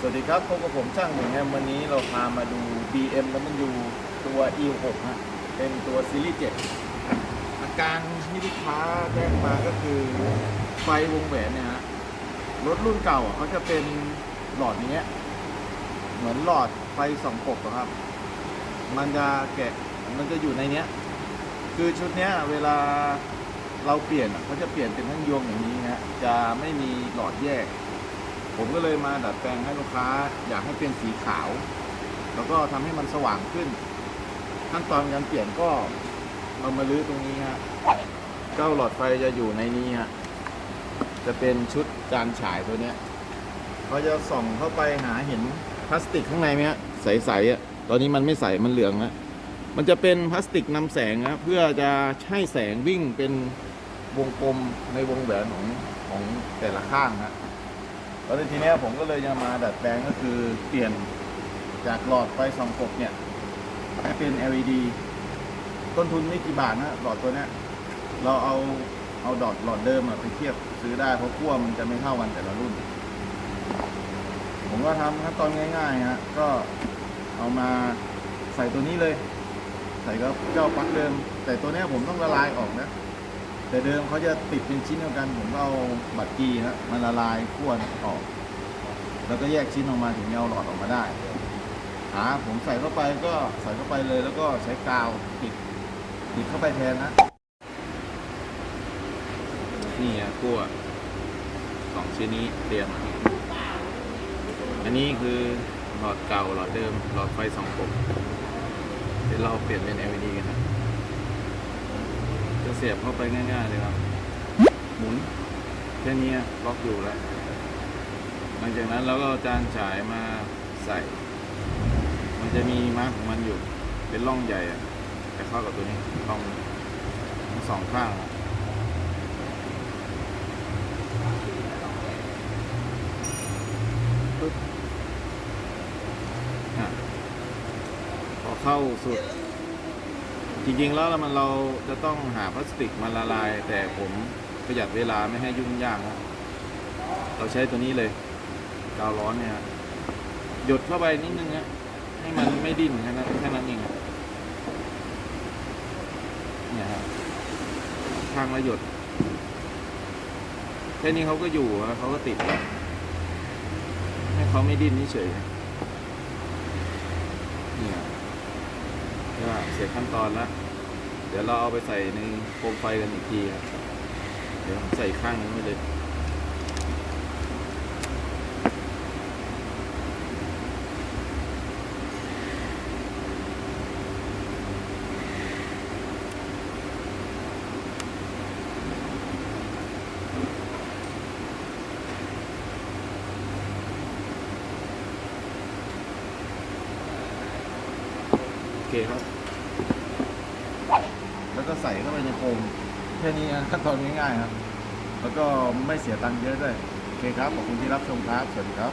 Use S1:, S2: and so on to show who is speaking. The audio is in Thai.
S1: สวัสดีครับพบกับผมช่างหนึ่งแฮมวันนี้เราพามาดู BM แล้วมันอยู่ตัว E6 ฮะเป็นตัวซีรีส์7อาการที่ลูกค้าแจ้งมาก็คือไฟวงแหวนเนี่ยฮะรถรุ่นเก่าเขาจะเป็นหลอดอย่างเงี้เหมือนหลอดไฟสองกบอะครับ มันจะแกะมันจะอยู่ในเนี้ย คือชุดเนี้ยเวลาเราเปลี่ยนเขาจะเปลี่ยนเป็นทั้งยวงอย่างนี้ฮะจะไม่มีหลอดแยก ผมก็เลยมาดัดแปลงให้ลูกค้า อยากให้เป็นสีขาว แล้วก็ทำให้มันสว่างขึ้น ขั้นตอนการเปลี่ยนก็เรามาลื้อตรงนี้ฮะเจ้าหลอดไฟจะอยู่ในนี้ฮะจะเป็นชุดจานฉายตัวเนี้ยเขาจะส่องเข้าไปหาเห็นพลาสติกข้างในไหมฮะใสๆอะตอนนี้มันไม่ใสมันเหลืองแล้วมันจะเป็นพลาสติกนำแสงนะเพื่อจะให้แสงวิ่งเป็นวงกลมในวงแหวนของของแต่ละข้างฮะ แล้วทีเนี้ยผมก็เลยจะมาดัดแปลงก็คือเปลี่ยนจากหลอดไฟสองกบเนี่ยให้เป็น LED ต้นทุนไม่กี่บาทนะหลอดตัวเนี้ยเราเอาเอาดอทหลอดเดิมอะไปเทียบซื้อได้เพราะขั้วมันจะไม่เท่ากันแต่ละรุ่น ผมก็ทำขั้นตอนง่ายๆฮะก็เอามาใส่ตัวนี้เลย ใส่ก็เจ้าปลั๊กเดิม แต่ตัวเนี้ยผมต้องละลายออกนะ แต่เดิมเขาจะติดเป็นชิ้นเดียวกันผมก็เอาบัตรกีนะมาละลายขั้วออก แล้วก็แยกชิ้นออกมาถึงจะเอาหลอดออกมาได้หาผมใส่เข้าไปก็ใส่เข้าไปเลย แล้วก็ใช้กาวติดติดเข้าไปแทนนะนี่อะขั้วสองชิ้นนี้เตรียมอันนี้คือหลอดเก่าหลอดเดิมหลอดไฟสองกบเดี๋ยวเราเปลี่ยนเป็น LED กันนะ เสียบเข้าไปง่ายๆเลยครับ หมุนแค่นี้ล็อกอยู่แล้ว หลังจากนั้นเราก็เอาจานฉายมาใส่ มันจะมีมาร์กของมันอยู่ เป็นร่องใหญ่อะจะเข้ากับตัวนี้ร่องทั้งสองข้างอะปึ๊บอะพอเข้าสุด จริงๆแล้วมันเราจะต้องหาพลาสติกมาละลาย แต่ผมประหยัดเวลาไม่ให้ยุ่งยากนะเราใช้ตัวนี้เลยกาวร้อนเนี่ยหยดเข้าไปนิดนึงฮะให้มันไม่ดิ้นแค่นั้นแค่นั้นเองเนี่ยฮะข้างละหยดแค่นี้เขาก็อยู่เขาก็ติดแล้วให้เขาไม่ดิ้นเฉยๆเนี่ย ก็เสียขั้นตอนแล้วเดี๋ยวเราเอาไปใส่ในโคมไฟกันอีกทีครับ เดี๋ยวผมใส่ข้างนึงไว้เลยโอเคครับ แล้วก็ใส่เข้าไปในโฟมแค่นี้ขั้นตอนง่ายๆครับ แล้วก็ไม่เสียตังค์เยอะด้วย โอเคครับ ขอบคุณที่รับชมครับ สวัสดีครับ